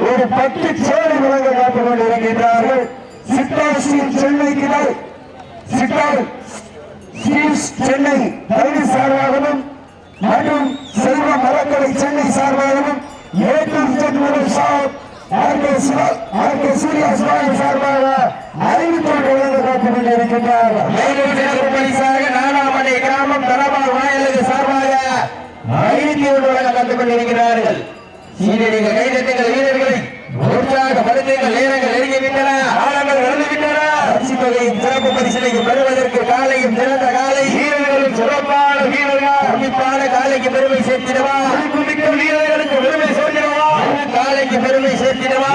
ஒரு பட்டு சேவை வழங்க காத்துக் கொண்டிருக்கின்றார்கள் சித்தாசி சென்னை கிளை. சித்தால் ஸ்டீவ்ஸ் சென்னை பழனி சார்பாகவும் மற்றும் செல்வ மரக்கடை சென்னை சார்பாகவும் ஏற்றம் முதல் shop R K Surya Sivaji சார்பாக அறிவித்தோடு வழங்க காத்துக் கொண்டிருக்கின்றார்கள் மேலும் சிறப்பு நானாமலை கிராமம் தலபால் வாயிலுக்கு சார்பாக ஐநூத்தி வழங்க கற்றுக் கொண்டிருக்கிறார்கள் சீரடிகள் கைதட்டுங்கள் வீரர்களை உற்சாக படுத்துங்கள் நேரங்கள் நெருங்கிவிட்டன ஆழங்கள் நடந்துவிட்டன பரிசு சிறப்பு பரிசனையும் பெறுவதற்கு காலையும் சிறந்த காலை. வீரர்களும் சிறப்பான வீரர்கள். அமைப்பான காலைக்கு பெருமை சேர்த்திடவா? மிக்க வீரர்களுக்கு பெருமை சேர்த்திடவா? காலைக்கு பெருமை சேர்த்திடவா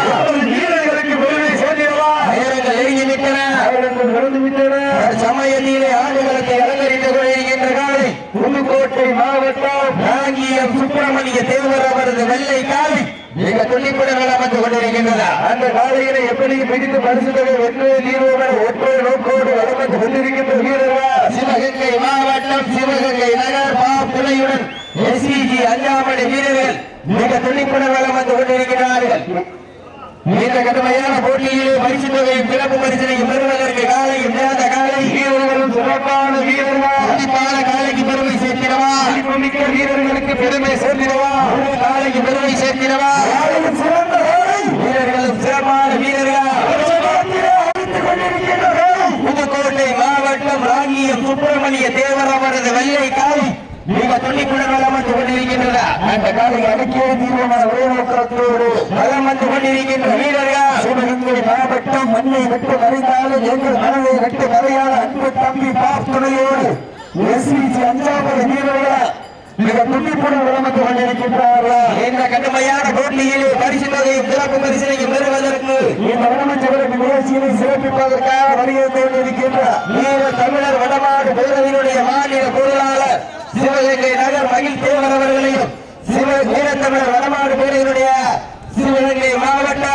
வீரர்களுக்கு பெருமை சேர்த்திடவா நேரங்கள் நெருங்கிவிட்டன ஆயிரங்கள் நடந்துவிட்டன சமயத்திலே ஆண்டுகளத்தை அலங்கரித்துக் கொண்டிருக்கின்ற காலை புதுக்கோட்டை மாவட்டம் ராங்கியம் சுப்பிரமணிய தேவர் அவரது வெள்ளை காலை. மிக துள்ளிப்புடன் அமர்ந்து கொண்டிருக்கின்றதா அந்த காலையில எப்படி பிடித்து பரிசு தொகை வெற்றி ஒற்றை நோக்கோடு வளர்ந்து கொண்டிருக்கின்ற வீரர்கள். சிவகங்கை மாவட்டம் சிவகங்கை நகர் பாப்புலையுடன் எஸ்இஜி அஞ்சாமணி வீரர்கள் மிக துள்ளிப்புடன் வளம் வந்து கொண்டிருக்கிறார்கள். இந்த கடுமையான போட்டியிலே பரிசு தொகையும் சிறப்பு பரிசனையும் பெறுவதற்கு காலையும் நேர்ந்த காலை. வீரர்களும் சிறப்பான வீரர்கள். சேர்த்திடவா? மிக்க வீரர்களுக்கு பெருமை சேர்த்திடவா? காலைக்கு பெருமை சேர்த்திடவா? சிறந்த வீரர்களும் சிறப்பான வீரர்கள்? புதுக்கோட்டை மாவட்டம் ராங்கியம் சுப்பிரமணிய தேவர் அவரது வெள்ளை காலை. மிக துணிப்புடன் வளம் வந்து கொண்டிருக்கின்றன அந்த காலை அடக்கிய தீர்மான ஒரே நோக்கத்தோடு வளம் வந்து கொண்டிருக்கின்ற வீரர்கள்? சிவகங்கை மாவட்டம் மண்ணை விட்டு மறைந்தாலும் எங்கள் மனதை விட்டு மறையாத அன்பு தம்பி பாப் துணையோடு. எஸ்பிசி அஞ்சாவது வீரர்கள் மிக துணிப்புடன் வளர்ந்து கொண்டிருக்கின்றார்கள். இந்த கடுமையான போட்டியிலே பரிசு தொகையும் சிறப்பு பரிசனையும் பெறுவதற்கு இந்த வடமஞ்சவருக்கு நிகழ்ச்சியினை சிறப்பிப்பதற்காக வருகை கொண்டிருக்கின்ற வீர தமிழர் வடமாடு பேரவையினுடைய மாநில பொருளாளர் சிவகங்கை நகர் மகிழ் தேவர் அவர்களையும் சிவ வீரத்தமிழர் வடமாடு பேரவையினுடைய சிவகங்கை மாவட்ட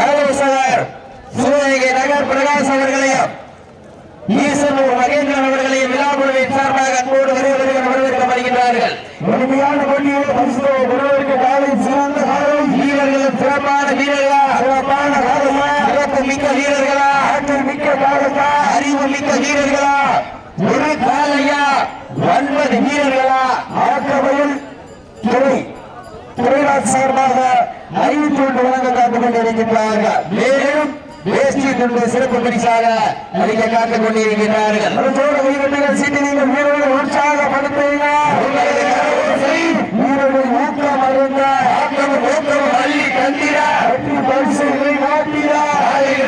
ஆலோசகர் சிவகங்கை நகர் பிரகாஷ் அவர்களையும் ஈசனூர் மகேந்திரன் அவர்களையும் விழாக்குழுவின் சார்பாக அன்போடு வருவதற்கு வரவேற்கப்படுகின்றார்கள். எளிமையான போட்டியை பரிசுகளை பெறுவதற்கு காலை சிறந்த காலை வீரர்களும் சிறப்பான வீரர்களா? சிறப்பான காலையா சிறப்பு மிக்க வீரர்களா? ஆற்றல் மிக்க காலத்தா அறிவு மிக்க வீரர்களா? ஒரு காலையா? ஒன்பது வீரர்களா? ஆக்கவையில் துறை துறைராஜ் சார்பாக அறிவித்து கொண்டு வழங்க காத்துக் கொண்டிருக்கின்றார்கள். மேலும் வேஷ்டி துண்டு சிறப்பு பரிசாக அளிக்க காத்துக் கொண்டிருக்கிறார்கள் அதோடு வீரர்கள் சீட்டி நீங்கள் வீரர்களை உற்சாகப்படுத்துங்க வீரர்கள் ஊக்கம் அருந்த ஆக்கமும் ஊக்கமும் அள்ளி தந்திட வெற்றி பரிசுகளை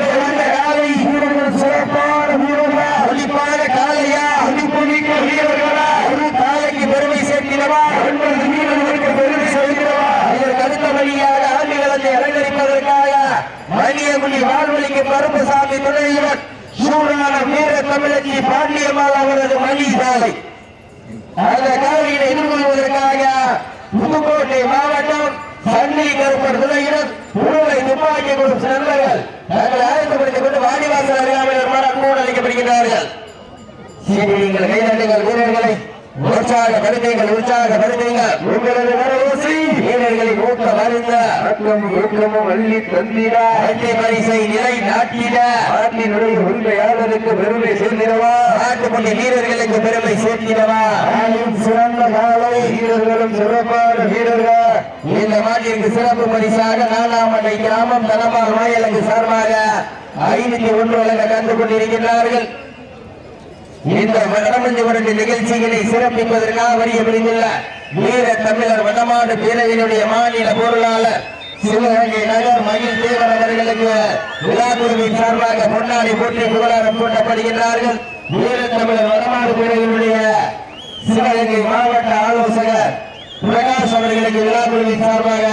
சிறந்த காலை வீரர்கள் சிறப்பான வீரர்கள் ஒளிப்பான காலையா மதிப்பு மிக்க வீரர்களா ஒரு காலைக்கு பெருமை சேர்த்திடவா ஒன்பது வீரர்களுக்கு பெருமை செய்கிறவா இதற்கு அடுத்தபடியாக ஆண்டுகளத்தை அலங்கரிப்பதற்காக மணியகுடி வாழ்வழிக்கு கருப்பசாமி துணையுடன் சூடான வீர தமிழச்சி பாண்டியம்மாள் அவரது மணி சாலை அந்த காலையினை எதிர்கொள்வதற்காக புதுக்கோட்டை மாவட்டம் சன்னி கருப்பர் துறையினர் உருளை துப்பாக்கி கொடுக்கும் நண்பர்கள் தங்களை ஆயத்தப்படுத்திக் கொண்டு வாடிவாசல் அருகாமையில் வருமாறு அன்போடு சரி நீங்கள் கைதட்டுங்கள் வீரர்களை. உற்சாகப்படுத்துங்கள் உற்சாகப்படுத்துங்கள் உங்களது வரவோசி வீரர்களின் ஊக்கம் அறிந்த ஆக்கம் ஊக்கமும் அள்ளி தந்திட. வெற்றி பரிசை நிலை நாட்டிட. நாட்டினுடைய உண்மையாளருக்கு பெருமை சேர்ந்திடவா? நாட்டுப்பள்ளி வீரர்களுக்கு பெருமை சேர்த்திடவா நாளின் சிறந்த காலை வீரர்களும் சிறப்பான வீரர்கள். இந்த மாட்டிற்கு சிறப்பு பரிசாக நாலாமட்டை கிராமம் தனமால் வாயலுக்கு சார்பாக ஐநூத்தி ஒன்று வழங்க கண்டு கொண்டிருக்கிறார்கள் இந்த வடமஞ்சு வருட நிகழ்ச்சிகளை சிறப்பிப்பதற்காக வரிய பிடித்துள்ள வீர தமிழர் வடமாடு பேரவையினுடைய மாநில பொருளாளர் சிவகங்கை நகர் மகிழ் தேவர் அவர்களுக்கு விழாக்குழுவின் சார்பாக பொன்னாடி போற்றி புகழாரம் சூட்டப்படுகின்றார்கள். வீர தமிழர் வடமாடு பேரவையினுடைய சிவகங்கை மாவட்ட ஆலோசகர் பிரகாஷ் அவர்களுக்கு விழாக்குழுவின் சார்பாக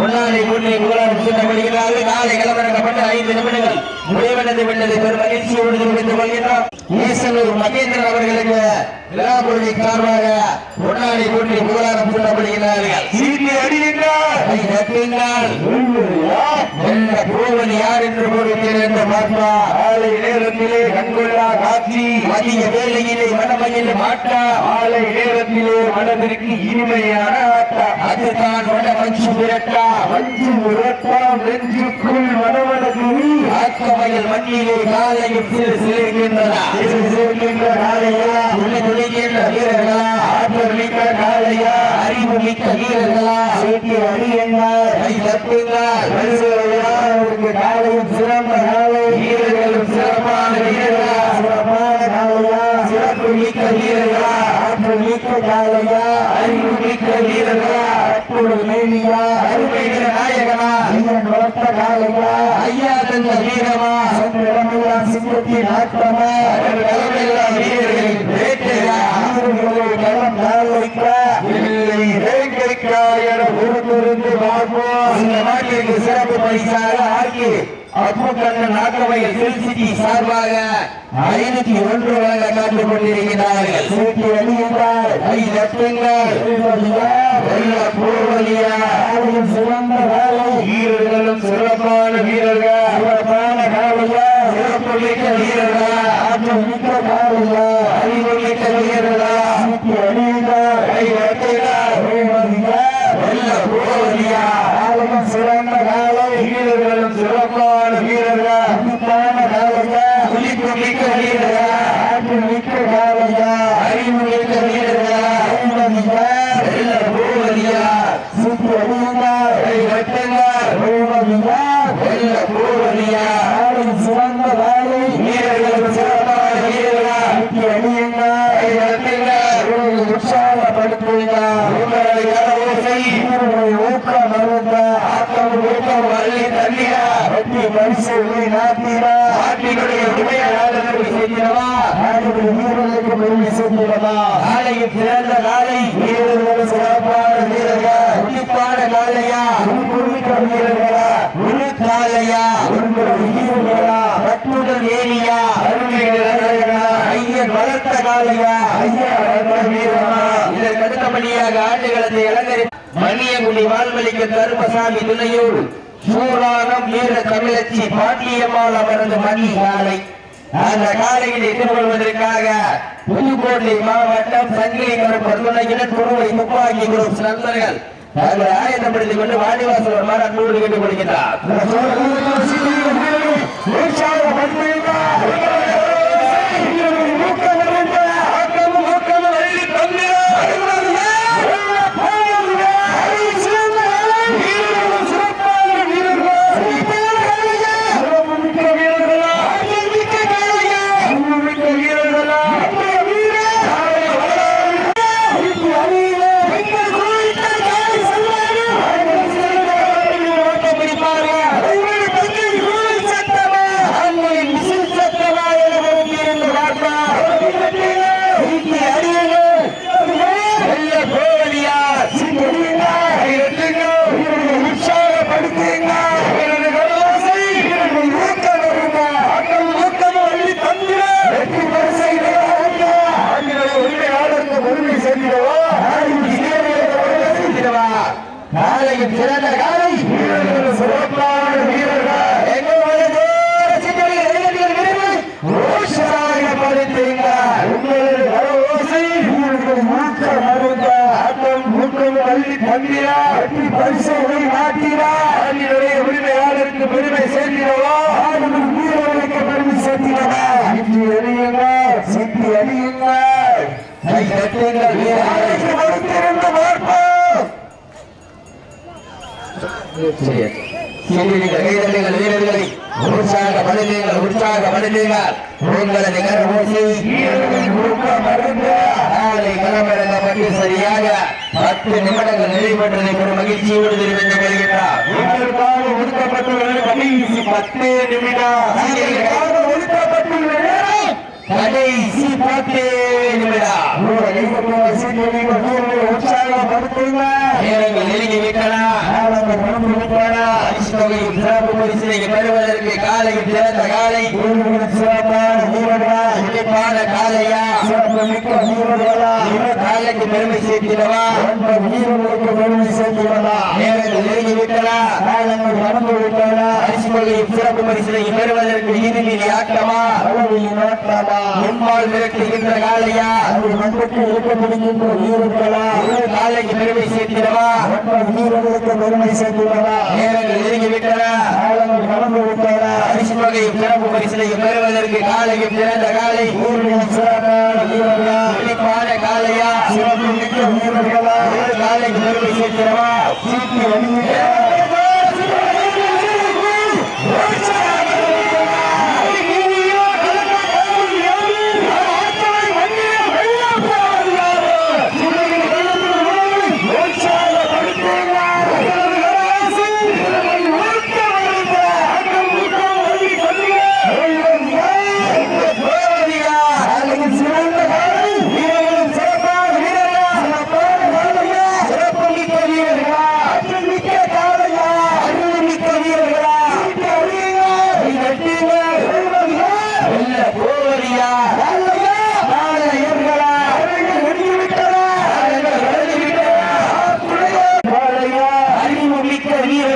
முன்னாடி முன்னே புகழாரம் சூட்டப்படுகிறார்கள் நாளை கிளம்பிறக்கப்பட்ட ஐந்து நிமிடங்கள். முடிவடைந்து விட்டதை பெரும் மகிழ்ச்சியோடு தெரிவித்துக் கொள்கின்றோம். ஈசனூர் மகேந்திரன் அவர்களுக்கு விழாக்குழுவின் சார்பாக முன்னாடி முன்னே புகழாரம் சூட்டப்படுகிறார்கள் சீட்டி அடியுங்கள். கை தட்டுங்கள் வெல்ல போவது யார் என்று பொறுத்திருந்த மாற்றா காலை நேரத்திலே கண்கொள்ளா காட்சி. மதிய வேலையிலே மனமையில் மாட்டா. காலை நேரத்திலே மனதிற்கு இனிமையான ஆட்டம் அதுதான் வட மஞ்சு விரட்டா மஞ்சு உரட்டாம் நெஞ்சுக்குள் மனவனது ஆக்கமையில் மண்ணிலே காலையும் சிறு சிறு சேர்க்கின்ற காலையா துளி துளிக்கின்ற வீரர்களா? ஆற்றல் மிக்க காலையா அறிவு மிக்க வீரர்களா? சீட்டி அடியுங்கள் கை தப்புங்கள் பரிசுகளையா காலையும் சிறந்த காலை வீரர்களும் சிறப்பான வீரர்களா? சிறப்பான காலையா சிறப்பு மிக்க வீரர்களா? ஆற்றல் மிக்க காலையா அறிவு மிக்க வீரர்களா? அற்புத மேனியா? அருமை ஐயன் வளர்த்த காலையா ஐயா தந்த வீரமா சென்ற இடமெல்லாம் சிங்கத்தின் ஆட்டமா கடமெல்லாம் வீரர்களின் வேட்டையா? வீரர்களை களம் காலைக்க இல்லை வேங்கைக்கா என பொறுத்திருந்து பார்ப்போம். இந்த நாட்டிற்கு சிறப்பு பரிசாக ஆக்கி அப்புக்கண்ணன் நாட்டமையில் சில்சிட்டி சார்பாக ஐநூத்தி ஒன்று வழங்க காத்துக் கொண்டிருக்கிறார்கள். சீட்டி அடியுங்கள் கை தட்டுங்கள் வெள்ள போவலியா காலையும் சிறந்த காலை வீரர்களும் சிறப்பான வீரர்கள் சிறப்பான காலையா சிறப்பு மிக்க வீரர்களா ஆற்றல் மிக்க காலையா அறிவு மிக்க வீரர்களா சீட்டி அடியுங்கள் கை தட்டுங்கள் வெள்ள போவலியா காலையும் சிறந்த காலை வீரர்களும் சிறப்பான வீரர்கள் சிறப்பான காலையா துடிப்பு மிக்க வீரர்களா ஆற்றல் மிக்க காலையா அறிவு மிக்க வீரர்களா வெள்ள போவலியா சீட்டி அடியுங்கள் கை தட்டுங்கள் வெள்ள போவலியா காலையும் சிறந்த காலை வீரர்களும் சிறப்பான வீரர்களா சீட்டி அடியுங்கள் கை தட்டுங்கள் உற்சாகப்படுத்துங்கள் உங்களை கடவுசை வீரர்களை ஊக்கம் மருந்த ஆக்கம் ஊக்கம் வள்ளி தண்ணீரா வெற்றி பரிசுகளை நாட்டினா நாட்டினுடைய உண்மையாளர்கள் செய்கிறவா நாடுகள் வீரர்களுக்கு பெருமை சேர்க்கிறதா காலையும் சிறந்த காலை வீரர்கள் சிறப்பான வீரர்கள் துடிப்பான காலையா குறிப்பிட்ட வீரர்களா ஒரு வீரர்களா கட்டுடல் ஏரியா அருமை ஐயன் வளர்த்த காலையா ஐயா நல்ல வீரமா இதற்கு அடுத்தபடியாக இளங்கரி கருப்பசாமி துணையூர் சூரானம் வீர தமிழச்சி பாட்டியம்மாள் அமர்ந்து மணி காலை அந்த காலையில் எதிர்கொள்வதற்காக புதுக்கோட்டை மாவட்டம் சங்கிலி கருப்பர் குருவை துப்பாக்கி குரூப் நண்பர்கள் தங்களை ஆயத்தப்படுத்திக் கொண்டு வாடிவாசல் வருமாறு அன்போடு கேட்டுக் கொள்கிறார் தந்திரா. வெற்றி பரிசுகளை நாட்டினா ஆண்டினுடைய உரிமையாளருக்கு பெருமை சேர்க்கிறவா? வீரர்களுக்கு பெருமை சேர்க்கிறவா? சித்தி அடியுங்கள் சித்தி அடியுங்கள் கை வீரர்களை. வீரர்களை உற்சாகப்படுத்துங்கள் உற்சாகப்படுத்துங்கள் உங்களது கரமோசி வீரர்கள் ஊக்க சரியாக பத்து நிமிடங்கள் நிறைவேற்றதை பெரும் மகிழ்ச்சியோடு தெரிவித்துக் கொள்கின்றார் உங்களுக்காக ஒதுக்கப்பட்டுள்ள கடைசி பத்து நிமிடம் கடைசி பத்து நிமிடம் நேரங்கள் நெருங்கி விட்டன. பரிசு தொகையும் சிறப்பு பரிசினை பெறுவதற்கு காலையில் சிறந்த காலை. சிறப்பான சிறப்புமிக்க வீரர்களா இந்த தாயக்கு பெருமை சேர்க்கிறவா? அந்த வீரர்களுக்கு பெருமை சேர்க்கிறவா நேரங்கள் நெருங்கிவிட்டதா? காலங்கள் நடந்து விட்டதா அரிசிமொழியின் சிறப்பு பரிசிலை பெறுவதற்கு இறுதியில் ஆட்டமா? அளவில் நாட்டமா முன்பால் மிரட்டுகின்ற காலையா? அந்த மண்ணுக்கு இருக்கப்படுகின்ற வீரர்களா இந்த தாயக்கு பெருமை சேர்க்கிறவா? அந்த வீரர்களுக்கு பெருமை சேர்க்கிறவா நேரங்கள் நெருங்கிவிட்டதா? காலங்கள் நடந்து விட்டதா அரிசிமொழியின் சிறப்பு இதற்கு காலைக்கு பிறந்த காலை. சிறப்பான காலையா சிறப்பு மிக்க காலைக்கு சித்திரமா servir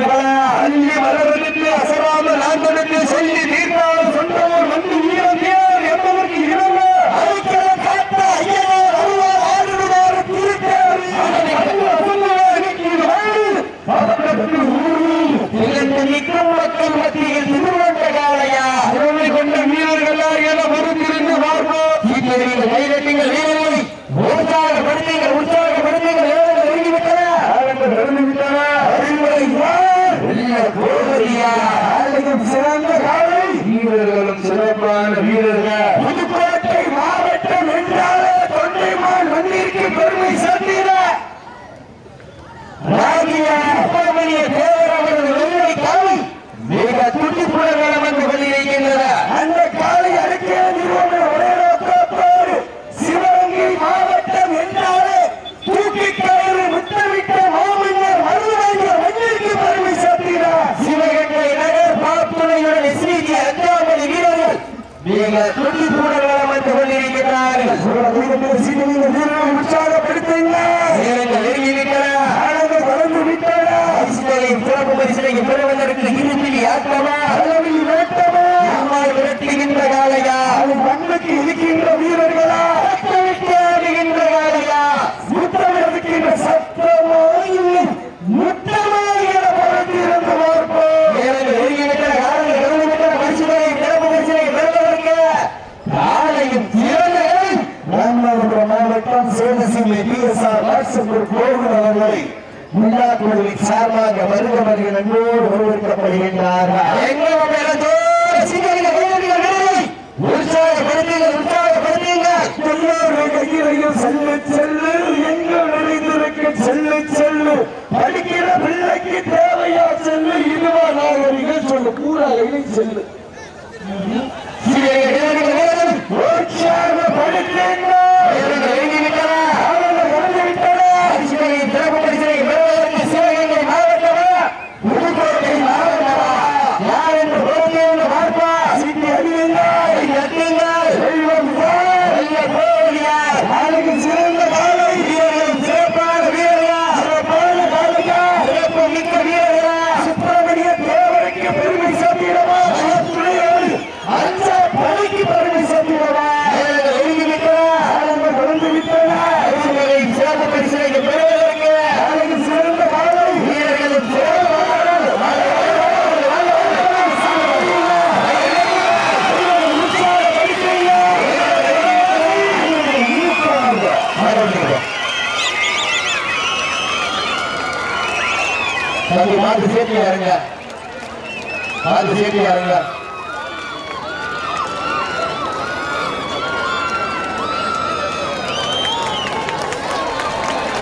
துணி சூழல் அமைத்துக் கொண்டிருக்கிறார்கள் சிறப்பு பரிசனை பெறுவதற்கு இருப்பில் யாத்தமா அளவில் வேட்டமா விரட்டுகின்ற காலம் செல்லு செல்லு எங்கள் அறிந்திருக்க செல்லு செல்லு. படிக்கிற பிள்ளைக்கு தேவையா செல்லு இதுவா நாகரிக சொல்லு. கூறாகவே செல்லு. படித்தேன் ¡Ah, sí!